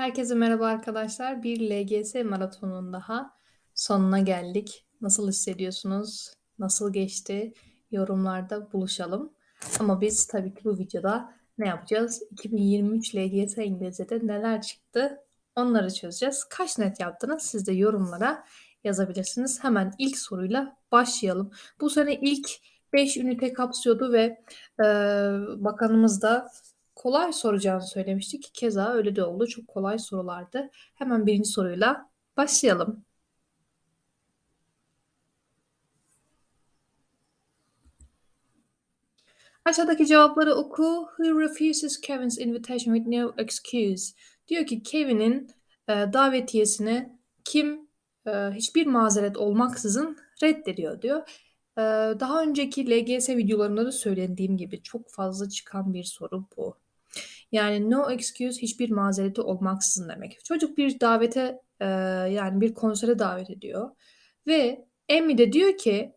Herkese merhaba arkadaşlar. Bir LGS maratonun daha sonuna geldik. Nasıl hissediyorsunuz? Nasıl geçti? Yorumlarda buluşalım. Ama biz tabii ki bu videoda ne yapacağız? 2023 LGS İngilizce'de neler çıktı? Onları çözeceğiz. Kaç net yaptınız? Siz de yorumlara yazabilirsiniz. Hemen ilk soruyla başlayalım. Bu sene ilk 5 ünite kapsıyordu ve e, bakanımız da kolay soracağını söylemiştik. Keza öyle de oldu. Çok kolay sorulardı. Hemen birinci soruyla başlayalım. Aşağıdaki cevapları oku. Who refuses Kevin's invitation with no excuse? Diyor ki Kevin'in e, davetiyesini kim e, hiçbir mazeret olmaksızın reddediyor diyor. E, daha önceki LGS videolarında da söylediğim gibi çok fazla çıkan bir soru bu. Yani no excuse hiçbir mazereti olmaksızın demek. Çocuk bir davete e, yani bir konsere davet ediyor. Ve Emmy de diyor ki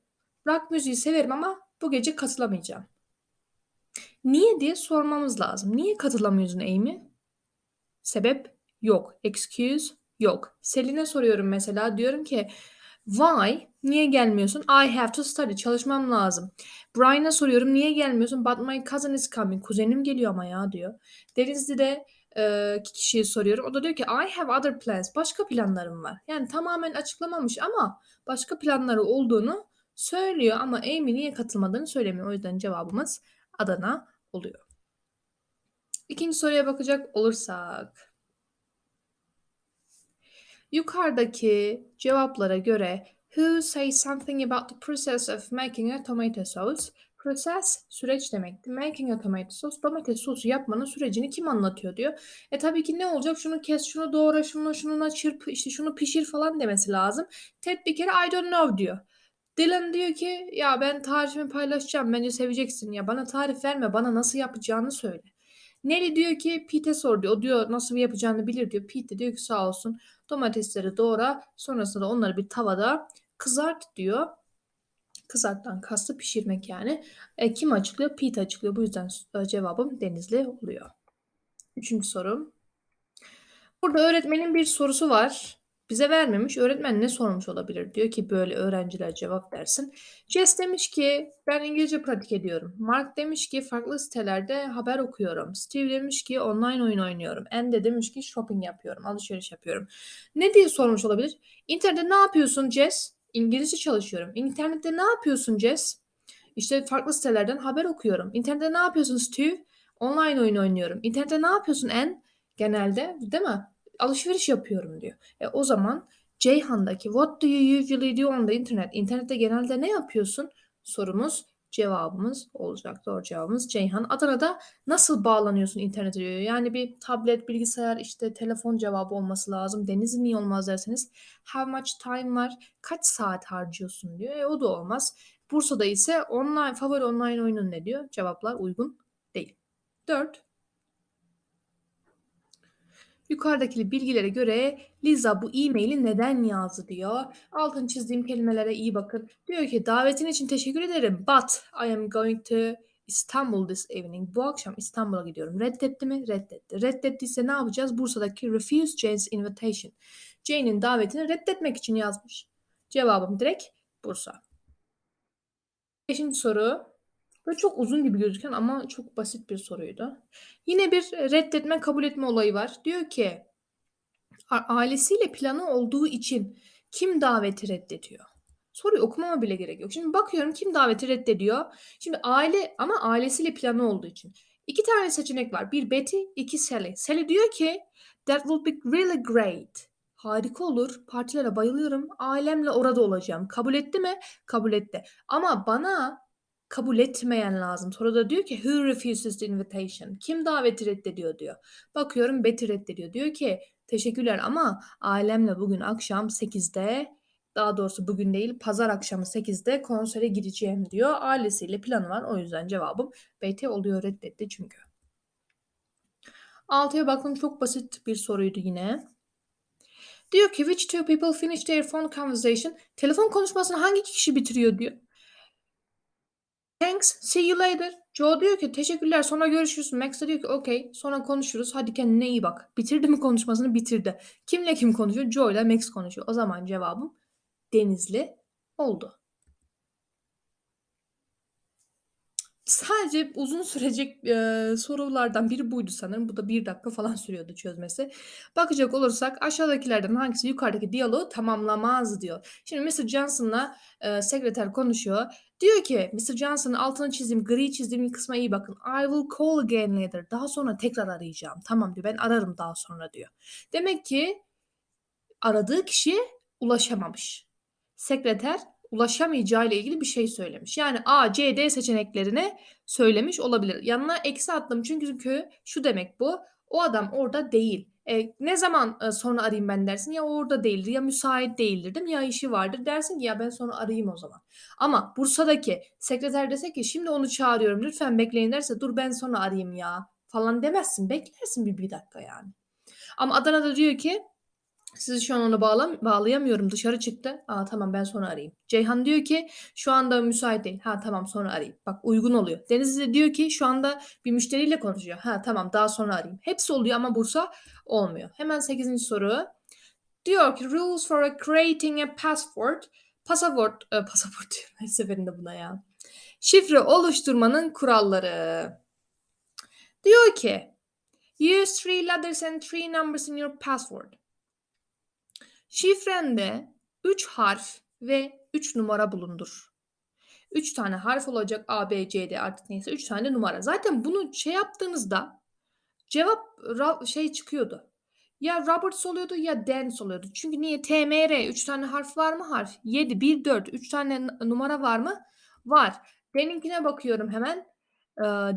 rock müziği severim ama bu gece katılamayacağım. Niye diye sormamız lazım. Niye katılamıyorsun Amy? Sebep yok. Excuse yok. Selin'e soruyorum mesela. Diyorum ki why? Niye gelmiyorsun? I have to study. Çalışmam lazım. Brian'a soruyorum. Niye gelmiyorsun? But my cousin is coming. Kuzenim geliyor ama ya diyor. Denizli'de e, kişiye soruyorum. O da diyor ki I have other plans. Başka planlarım var. Yani tamamen açıklamamış ama başka planları olduğunu söylüyor ama Amy niye katılmadığını söylemiyor. O yüzden cevabımız Adana oluyor. İkinci soruya bakacak olursak. Yukarıdaki cevaplara göre who says something about the process of making a tomato sauce? Process süreç demekti. Making a tomato sauce domates sosu yapmanın sürecini kim anlatıyor diyor. E tabii ki ne olacak? Şunu kes, şunu doğra, şunu şununa çırp, işte şunu pişir falan demesi lazım. Ted bir kere I don't know diyor. Dylan diyor ki ya ben tarifimi paylaşacağım bence seveceksin ya bana tarif verme bana nasıl yapacağını söyle. Nelly diyor ki Pete'e sor diyor. O diyor nasıl yapacağını bilir diyor. Pete diyor ki sağ olsun domatesleri doğra sonrasında onları bir tavada kızart diyor. Kızarttan kastı pişirmek yani. E, kim açıklıyor? Pete açıklıyor. Bu yüzden e, cevabım Denizli oluyor. Üçüncü sorum. Burada öğretmenin bir sorusu var. Bize vermemiş. Öğretmen ne sormuş olabilir? Diyor ki böyle öğrenciler cevap versin. Jess demiş ki ben İngilizce pratik ediyorum. Mark demiş ki farklı sitelerde haber okuyorum. Steve demiş ki online oyun oynuyorum. Anne de demiş ki shopping yapıyorum. Alışveriş yapıyorum. Ne diye sormuş olabilir? İnternette ne yapıyorsun Jess? İngilizce çalışıyorum. İnternette ne yapıyorsun Jess? İşte farklı sitelerden haber okuyorum. İnternette ne yapıyorsun Steve? Online oyun oynuyorum. İnternette ne yapıyorsun Anne? Genelde değil mi? Alışveriş yapıyorum diyor. E, o zaman Ceyhan'daki what do you usually do on the internet? İnternette genelde ne yapıyorsun? Sorumuz cevabımız olacak. Doğru cevabımız Ceyhan. Adana'da nasıl bağlanıyorsun internete diyor. Yani bir tablet, bilgisayar, işte telefon cevabı olması lazım. Denizli niye olmaz derseniz how much time var? Kaç saat harcıyorsun diyor. E, o da olmaz. Bursa'da ise online favori online oyunun ne diyor? Cevaplar uygun değil. 4. Yukarıdaki bilgilere göre Liza bu e-maili neden yazdı diyor. Altın çizdiğim kelimelere iyi bakın. Diyor ki davetin için teşekkür ederim but I am going to İstanbul this evening. Bu akşam İstanbul'a gidiyorum. Reddetti mi? Reddetti. Reddettiyse ne yapacağız? Bursa'daki refuse Jane's invitation. Jane'in davetini reddetmek için yazmış. Cevabım direkt Bursa. Beşinci soru. Böyle çok uzun gibi gözüken ama çok basit bir soruydu. Yine bir reddetme kabul etme olayı var. Diyor ki ailesiyle planı olduğu için kim daveti reddediyor? Soruyu okumama bile gerek yok. Şimdi bakıyorum kim daveti reddediyor. Şimdi aile ama ailesiyle planı olduğu için. İki tane seçenek var. Bir Betty, iki Sally. Sally diyor ki that will be really great. Harika olur. Partilere bayılıyorum. Ailemle orada olacağım. Kabul etti mi? Kabul etti. Ama bana kabul etmeyen lazım. Sonra da diyor ki who refuses the invitation? Kim daveti reddediyor diyor. Bakıyorum Betty reddediyor. Diyor ki teşekkürler ama ailemle bugün akşam 8'de daha doğrusu bugün değil pazar akşamı 8'de konsere gideceğim diyor. Ailesiyle planı var. O yüzden cevabım Betty oluyor reddetti çünkü. Altıya bakın çok basit bir soruydu yine. Diyor ki which two people finish their phone conversation? Telefon konuşmasını hangi kişi bitiriyor diyor. Thanks, see you later. Joe diyor ki teşekkürler sonra görüşürüz. Max diyor ki okey sonra konuşuruz. Hadi kendine iyi bak. Bitirdi mi konuşmasını? Bitirdi. Kimle kim konuşuyor? Joe ile Max konuşuyor. O zaman cevabım Denizli oldu. Sadece uzun sürecek e, sorulardan biri buydu sanırım. Bu da bir dakika falan sürüyordu çözmesi. Bakacak olursak aşağıdakilerden hangisi yukarıdaki diyaloğu tamamlamaz diyor. Şimdi Mr. Johnson'la e, sekreter konuşuyor. Diyor ki Mr. Johnson'ın altını çizdiğim, gri çizdiğim kısma iyi bakın. I will call again later. Daha sonra tekrar arayacağım. Tamam diyor. Ben ararım daha sonra diyor. Demek ki aradığı kişiye ulaşamamış. Sekreter ulaşamayacağı ile ilgili bir şey söylemiş. Yani A, C, D seçeneklerini söylemiş olabilir. Yanına eksi attım çünkü şu demek bu. O adam orada değil. E, ne zaman e, sonra arayayım ben dersin ya orada değildir ya müsait değildir değil mi? Ya işi vardır dersin ki ya ben sonra arayayım o zaman. Ama Bursa'daki sekreter dese ki şimdi onu çağırıyorum lütfen bekleyin derse dur ben sonra arayayım ya falan demezsin. Beklersin bir, bir dakika yani. Ama Adana'da diyor ki sizi şu an ona bağlam bağlayamıyorum. Dışarı çıktı. Aa tamam ben sonra arayayım. Ceyhan diyor ki şu anda müsait değil. Ha tamam sonra arayayım. Bak uygun oluyor. Deniz de diyor ki şu anda bir müşteriyle konuşuyor. Ha tamam daha sonra arayayım. Hepsi oluyor ama Bursa olmuyor. Hemen 8. soru. Diyor ki rules for creating a passport. Pasaport, e, pasaport diyorum her seferinde buna ya. Şifre oluşturmanın kuralları. Diyor ki use three letters and three numbers in your password. Şifrende 3 harf ve 3 numara bulundur. 3 tane harf olacak A, B, C, D artık neyse 3 tane numara. Zaten bunu şey yaptığınızda cevap şey çıkıyordu. Ya Roberts oluyordu ya Dance oluyordu. Çünkü niye? TMR 3 tane harf var mı? Harf. 7, 1, 4. 3 tane numara var mı? Var. Deninkine bakıyorum hemen.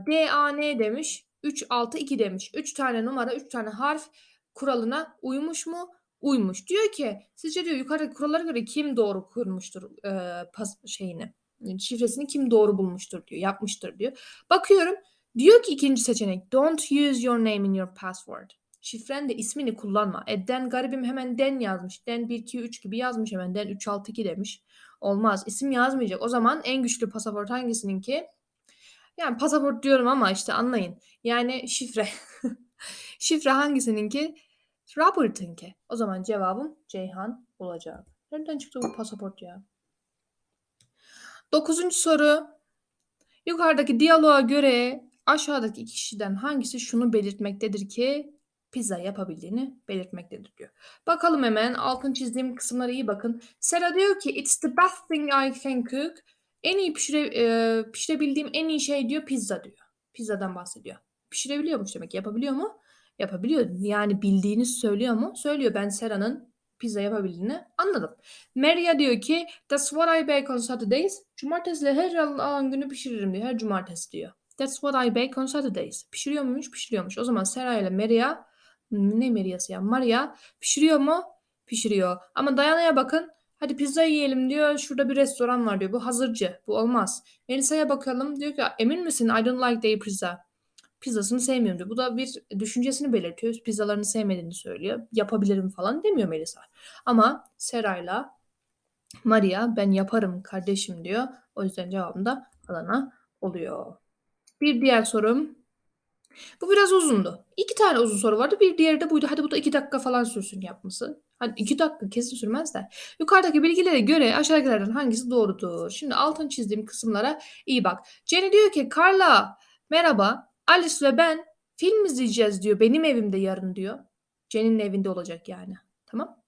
D, A, N demiş. 3, 6, 2 demiş. 3 tane numara, 3 tane harf kuralına uymuş mu? Uymuş. Diyor ki sizce diyor yukarıdaki kurallara göre kim doğru kurmuştur e, pas şeyini şifresini kim doğru bulmuştur diyor yapmıştır diyor. Bakıyorum diyor ki ikinci seçenek don't use your name in your password. Şifrende ismini kullanma. E, den garibim hemen den yazmış. Den 1 2 3 gibi yazmış hemen. Den 3 6 2 demiş. Olmaz. İsim yazmayacak. O zaman en güçlü pasaport hangisinin ki? Yani pasaport diyorum ama işte anlayın. Yani şifre. şifre hangisinin ki? Robert'ınki. O zaman cevabım Ceyhan olacak. Nereden çıktı bu pasaport ya? Dokuzuncu soru. Yukarıdaki diyaloğa göre aşağıdaki iki kişiden hangisi şunu belirtmektedir ki pizza yapabildiğini belirtmektedir diyor. Bakalım hemen altın çizdiğim kısımlara iyi bakın. Sera diyor ki it's the best thing I can cook. En iyi pişire, e, pişirebildiğim en iyi şey diyor pizza diyor. Pizzadan bahsediyor. Pişirebiliyormuş demek yapabiliyor mu? Yapabiliyor. Yani bildiğini söylüyor mu? Söylüyor. Ben Sera'nın pizza yapabildiğini anladım. Maria diyor ki That's what I bake on Saturdays. Cumartesileri her alan günü pişiririm diyor. Her cumartesi diyor. That's what I bake on Saturdays. Pişiriyor muymuş? Pişiriyormuş. O zaman Sera ile Maria ne Maria'sı ya? Maria pişiriyor mu? Pişiriyor. Ama Dayana'ya bakın. Hadi pizza yiyelim diyor. Şurada bir restoran var diyor. Bu hazırcı. Bu olmaz. Melisa'ya bakalım. Diyor ki emin misin? I don't like day pizza pizzasını sevmiyorum diyor. Bu da bir düşüncesini belirtiyor. Pizzalarını sevmediğini söylüyor. Yapabilirim falan demiyor Melisa. Ama Seray'la Maria ben yaparım kardeşim diyor. O yüzden cevabım da Alana oluyor. Bir diğer sorum. Bu biraz uzundu. İki tane uzun soru vardı. Bir diğeri de buydu. Hadi bu da iki dakika falan sürsün yapması. Hadi iki dakika kesin sürmez de. Yukarıdaki bilgilere göre aşağıdakilerden hangisi doğrudur? Şimdi altın çizdiğim kısımlara iyi bak. Jenny diyor ki Carla merhaba Alice ve ben film izleyeceğiz diyor. Benim evimde yarın diyor. Jenny'nin evinde olacak yani. Tamam.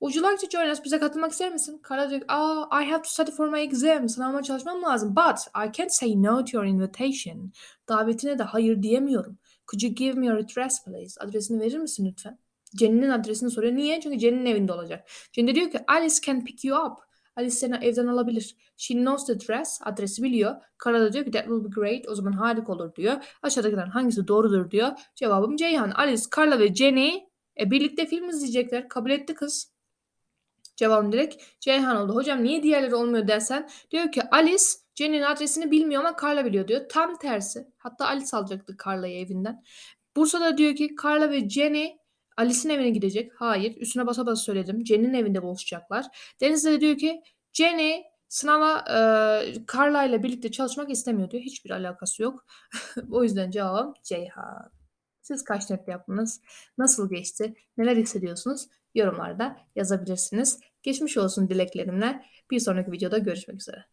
Would you like to join us? Bize katılmak ister misin? Kara diyor ah, I have to study for my exam. Sınavıma çalışmam lazım. But I can't say no to your invitation. Davetine de hayır diyemiyorum. Could you give me your address please? Adresini verir misin lütfen? Jenny'nin adresini soruyor. Niye? Çünkü Jenny'nin evinde olacak. Jenny diyor ki Alice can pick you up. Alice seni evden alabilir. She knows the address. Adresi biliyor. Kara da diyor ki that will be great. O zaman harika olur diyor. Aşağıdakilerden hangisi doğrudur diyor. Cevabım Ceyhan. Alice, Carla ve Jenny e, birlikte film izleyecekler. Kabul etti kız. Cevabım direkt Ceyhan oldu. Hocam niye diğerleri olmuyor dersen diyor ki Alice Jenny'nin adresini bilmiyor ama Carla biliyor diyor. Tam tersi. Hatta Alice alacaktı Carla'yı evinden. Bursa'da diyor ki Carla ve Jenny Alice'in evine gidecek. Hayır. Üstüne basa basa söyledim. Jenny'nin evinde buluşacaklar. Deniz'de de diyor ki Jenny Sınava eee, Carla ile birlikte çalışmak istemiyor diyor. Hiçbir alakası yok. o yüzden cevabım Ceyhan. Siz kaç net yaptınız? Nasıl geçti? Neler hissediyorsunuz? Yorumlarda yazabilirsiniz. Geçmiş olsun dileklerimle. Bir sonraki videoda görüşmek üzere.